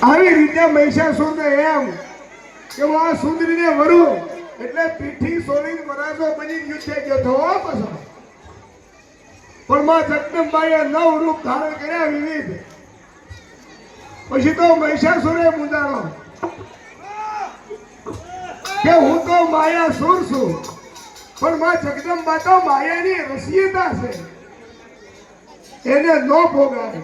કે મહિષાસુર ને એમ કે હું આ સુંદરીને વરું એટલે પીઠી સોળી મરાજો બની યુદ્ધે ગયો તો પાછો. પણ માં જગદંબાએ નવ રૂપ ધારણ કર્યા વિવિધ. પછી તો મહિષાસુરે મુંજાણો કે હું તો માયા સુર છું, પણ માં જગદંબા તો માયાની રસીયતા છે. એને ન ભોગાડે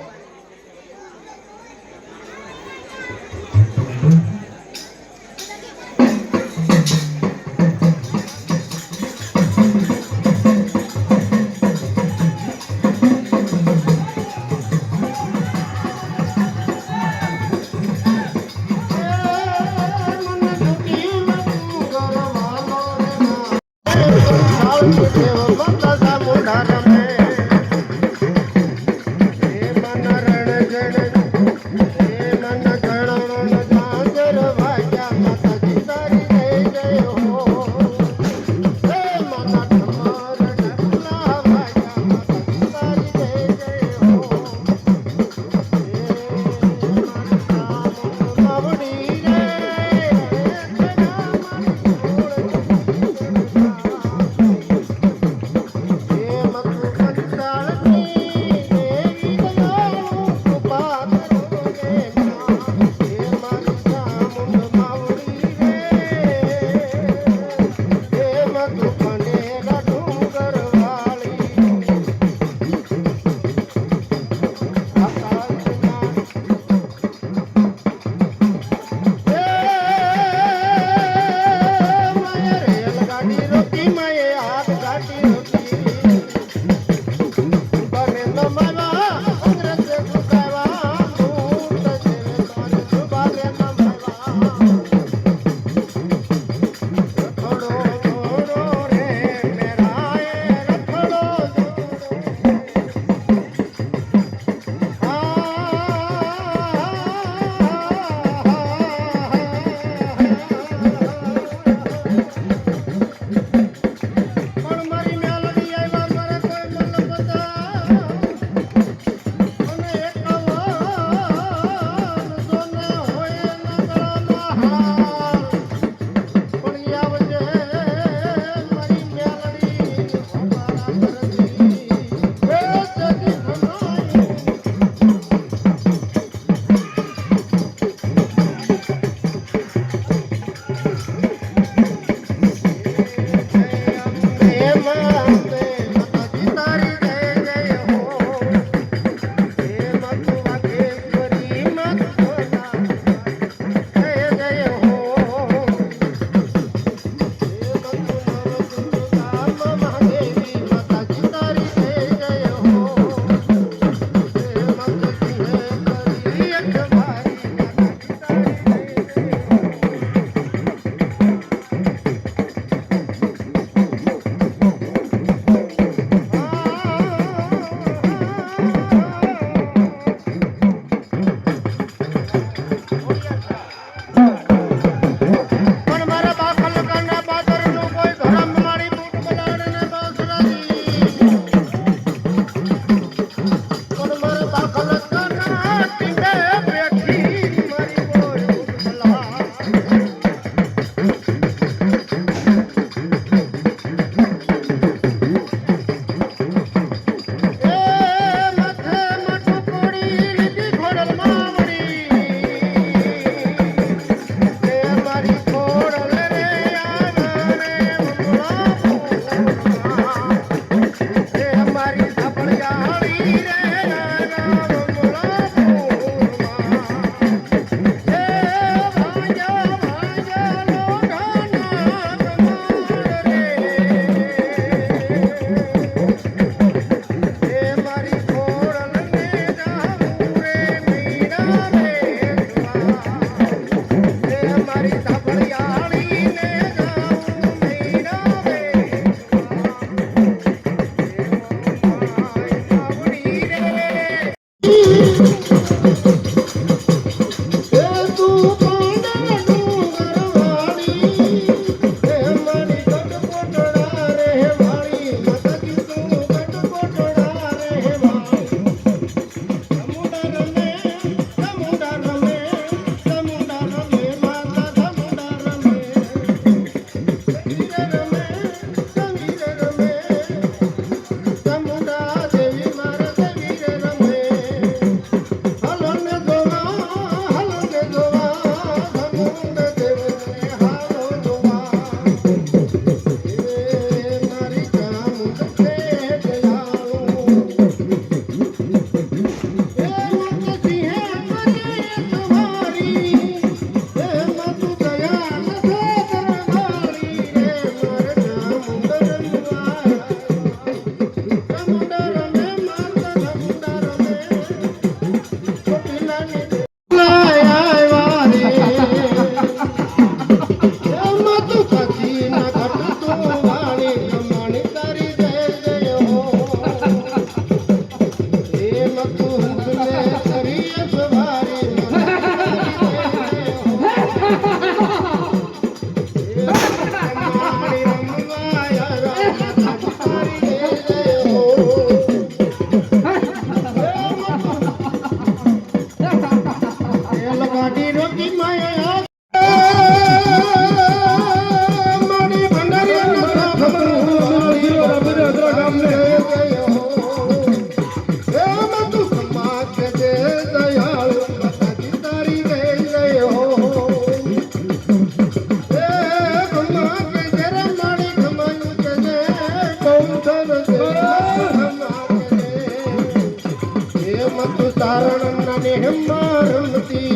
ಮತ್ತು ತಾರಣನ್ನ ನೆಹಮ್ಮಾರಂತಿ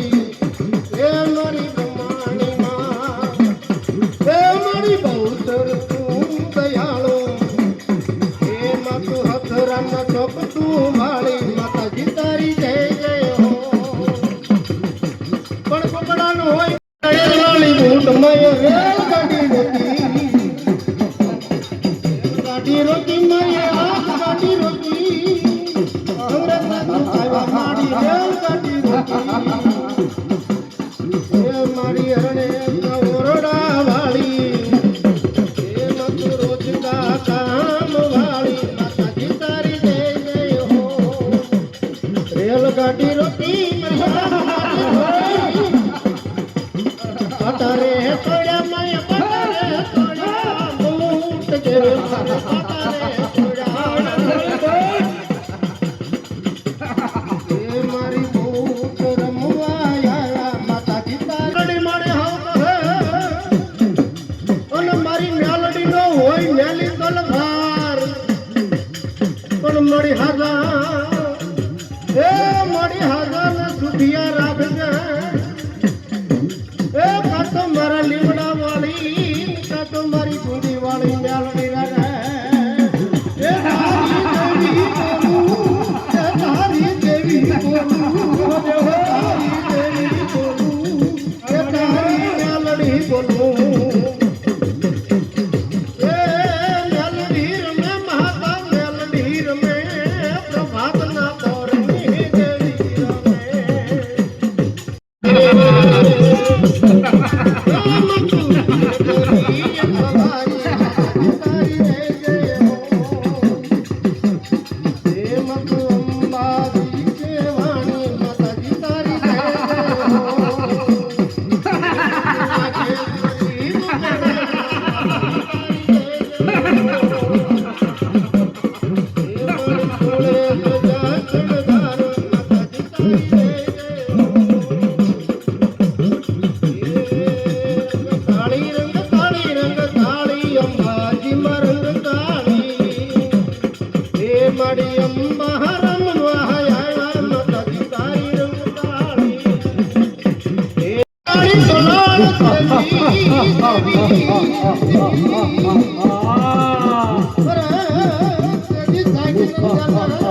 સોનાર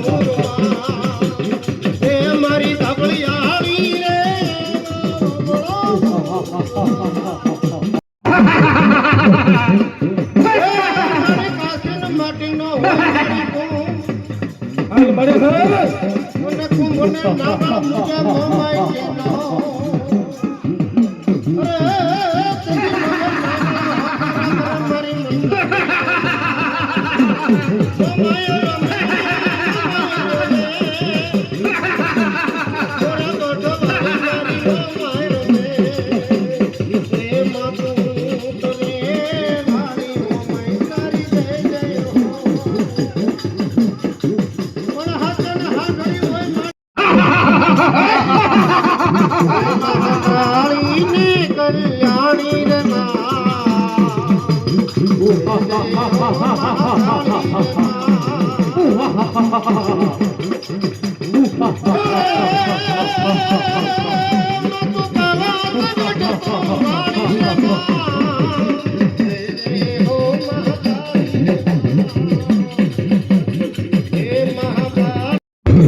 અરે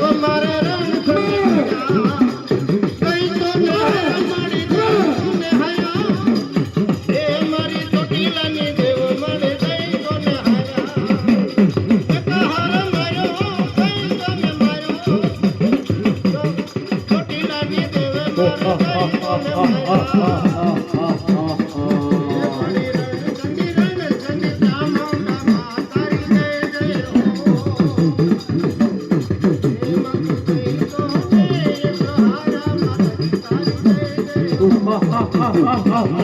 Mama. ha ha ha ha